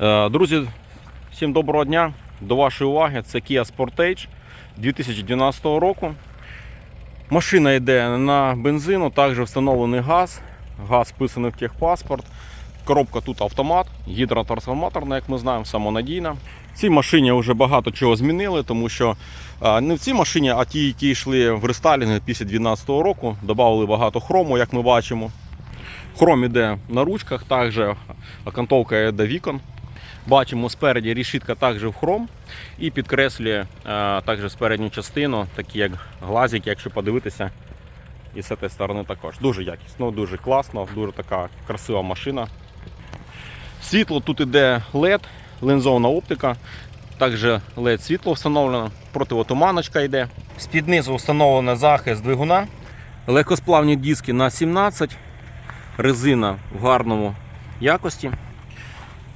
Е, Друзі, всім доброго дня. До вашої уваги це Kia Sportage 2012 року. Машина йде на бензину, також встановлений газ. Газ вписаний в техпаспорт. Коробка тут автомат, гідротрансформаторна, як ми знаємо, самонадійна. В цій машині вже багато чого змінили, тому що не в цій машині, а ті, які йшли в рестайлінг після 2012 року, додали багато хрому, як ми бачимо. Хром іде на ручках, також окантовка йде вікон. Бачимо спереді рішітка також в хром і підкреслює а, також спередню частину, такі як глазики, якщо подивитися. І з цієї сторони також. Дуже якісно, дуже класно, дуже така красива машина. Світло тут іде LED, лінзована оптика. Також LED світло встановлено, противотуманочка йде. З-під низу встановлено захист двигуна. Легкосплавні диски на 17, резина в гарному якості.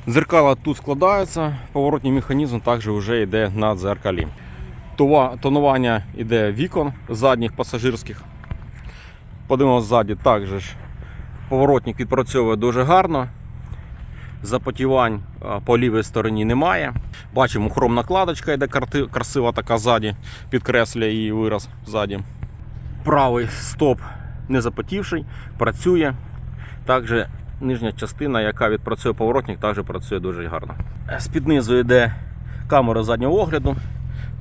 Дзеркала тут складаються, поворотний механізм також вже йде на дзеркалі. Тонування йде вікон задніх пасажирських. Подивимося ззаді також поворотник відпрацьовує дуже гарно. Запотівань по лівій стороні немає. Бачимо, хром накладочка йде красива така ззаді, підкреслює її вираз ззаді. Правий стоп не запотівший, працює. Також нижня частина, яка відпрацює поворотник, також працює дуже гарно. З-під низу йде камера заднього огляду.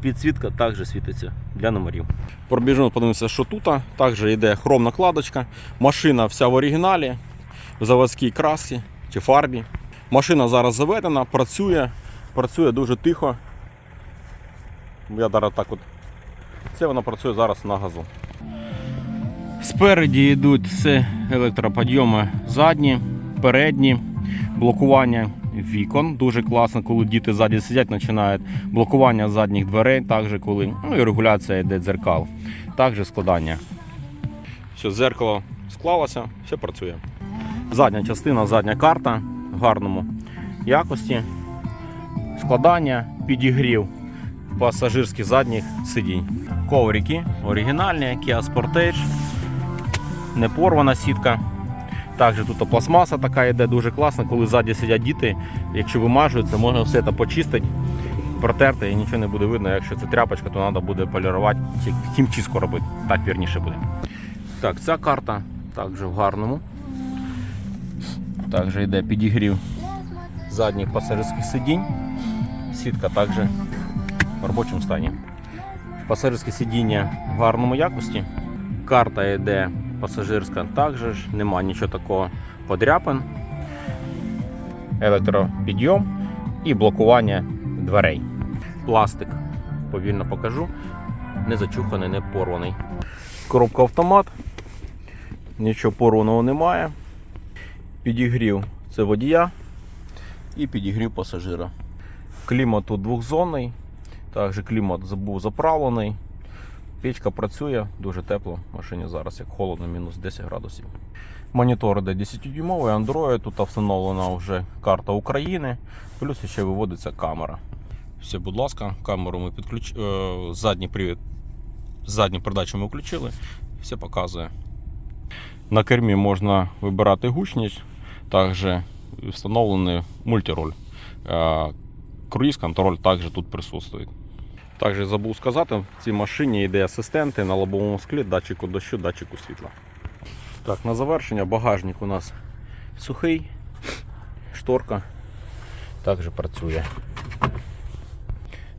Підсвітка також світиться для номерів. Пробіжимо, подивимося, що тут. Також йде хром накладочка. Машина вся в оригіналі, в заводській красці чи фарбі. Машина зараз заведена, працює, працює дуже тихо. Я зараз так от. Це вона працює зараз на газу. Спереді йдуть все електроподйоми задні, передні, блокування вікон. Дуже класно, коли діти ззаді сидять, починають блокування задніх дверей, також коли ну і регуляція йде дзеркал, також складання. Все, дзеркало склалося, все працює. Задня частина, задня карта в гарному якості. Складання, підігрів пасажирських задніх сидінь. Коврики оригінальні, Kia Sportage, не порвана сітка. Також тут пластмаса така йде дуже класна, коли ззаді сидять діти. Якщо вимажуються, можна все це почистити, протерти і нічого не буде видно. Якщо це тряпочка, то треба буде полірувати, хімчистку робити. Так вірніше буде. Так, ця карта також в гарному. Також йде підігрів задніх пасажирських сидінь. Сітка також в робочому стані. Пасажирське сидіння в гарному якості. Карта йде пасажирська також, нема нічого такого подряпин. Електропідйом і блокування дверей. Пластик, повільно покажу, не зачуханий, не порваний. Коробка автомат, нічого порваного немає. Підігрів це водія і підігрів пасажира. Клімат тут двохзонний, також клімат був заправлений. Печка працює, дуже тепло в машині зараз, як холодно, мінус 10 градусів. Монітор іде 10-дюймовий, Android, тут встановлена вже карта України, плюс ще виводиться камера. Все, будь ласка, камеру ми підключ... е, задній привід, задню передачу ми включили, все показує. На кермі можна вибирати гучність, також встановлений мультироль. Е, Круїз-контроль також тут присутствує. Також забув сказати, в цій машині йде асистенти на лобовому склі, датчику дощу, датчику світла. Так, на завершення багажник у нас сухий, шторка також працює.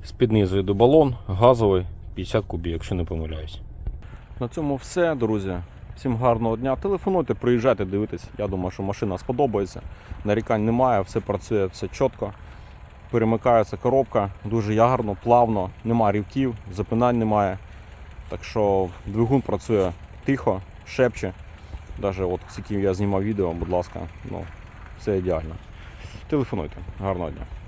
З-під йде балон, газовий, 50 кубів, якщо не помиляюсь. На цьому все, друзі. Всім гарного дня. Телефонуйте, приїжджайте, дивитесь. Я думаю, що машина сподобається. Нарікань немає, все працює, все чітко. Перемикається коробка, дуже ягарно, плавно, нема рівків, запинань немає. Так що двигун працює тихо, шепче. Навіть от з яким я знімав відео, будь ласка, ну, все ідеально. Телефонуйте. Гарного дня.